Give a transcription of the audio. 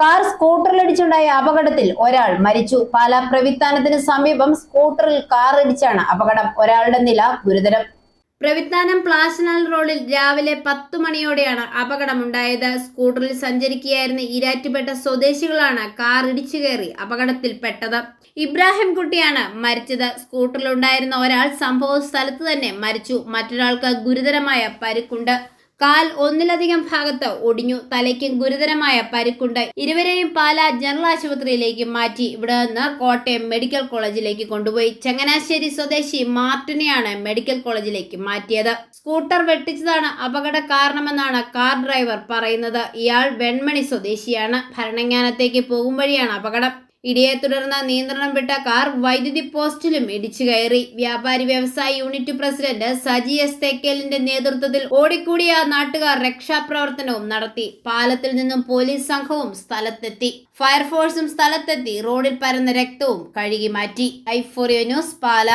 Car സ്കൂട്ടറിൽ സ്കൂട്ടറിലിടിച്ചുണ്ടായ അപകടത്തിൽ ഒരാൾ മരിച്ചു. പാലാ പ്രവിത്താനത്തിന് സമീപം സ്കൂട്ടറിൽ കാർ ഇടിച്ചാണ് അപകടം. ഒരാളുടെ നില ഗുരുതരം. പ്രവിത്താനം പ്ലാസ്റ്റനൽ റോഡിൽ രാവിലെ പത്തു മണിയോടെയാണ് അപകടമുണ്ടായത്. സ്കൂട്ടറിൽ സഞ്ചരിക്കുകയായിരുന്ന ഈരാറ്റുപേട്ട സ്വദേശികളാണ് കാർ ഇടിച്ചു കയറി അപകടത്തിൽപ്പെട്ടത്. ഇബ്രാഹിം കുട്ടിയാണ് മരിച്ചത്. സ്കൂട്ടറിലുണ്ടായിരുന്ന ഒരാൾ സംഭവ സ്ഥലത്ത് തന്നെ മരിച്ചു. മറ്റൊരാൾക്ക് ഗുരുതരമായ പരിക്കുണ്ട്. കാൽ ഒന്നിലധികം ഭാഗത്ത് ഒടിഞ്ഞു തലയ്ക്ക് ഗുരുതരമായ പരിക്കുണ്ട്. ഇരുവരെയും പാലാ ജനറൽ ആശുപത്രിയിലേക്ക് മാറ്റി. ഇവിടെ നിന്ന് കോട്ടയം മെഡിക്കൽ കോളേജിലേക്ക് കൊണ്ടുപോയി. ചങ്ങനാശ്ശേരി സ്വദേശി മാർട്ടിനെയാണ് മെഡിക്കൽ കോളേജിലേക്ക് മാറ്റിയത്. സ്കൂട്ടർ വെട്ടിച്ചതാണ് അപകട കാരണമെന്നാണ് കാർ ഡ്രൈവർ പറയുന്നത്. ഇയാൾ വെൺമണി സ്വദേശിയാണ്. ഭരണങ്ങാനത്തേക്ക് പോകും വഴിയാണ് അപകടം. ഇടിയെ തുടർന്ന് നിയന്ത്രണം വിട്ട കാർ വൈദ്യുതി പോസ്റ്റിലും ഇടിച്ചു കയറി. വ്യാപാരി വ്യവസായ യൂണിറ്റ് പ്രസിഡന്റ് സജി എസ് തേക്കേലിന്റെ നേതൃത്വത്തിൽ ഓടിക്കൂടിയ നാട്ടുകാർ രക്ഷാപ്രവർത്തനവും നടത്തി. പാലത്തിൽ നിന്നും പോലീസ് സംഘവും സ്ഥലത്തെത്തി. ഫയർഫോഴ്സും സ്ഥലത്തെത്തി. റോഡിൽ പരന്ന രക്തവും കഴുകി മാറ്റി. ഐഫോറിയോ ന്യൂസ് പാല.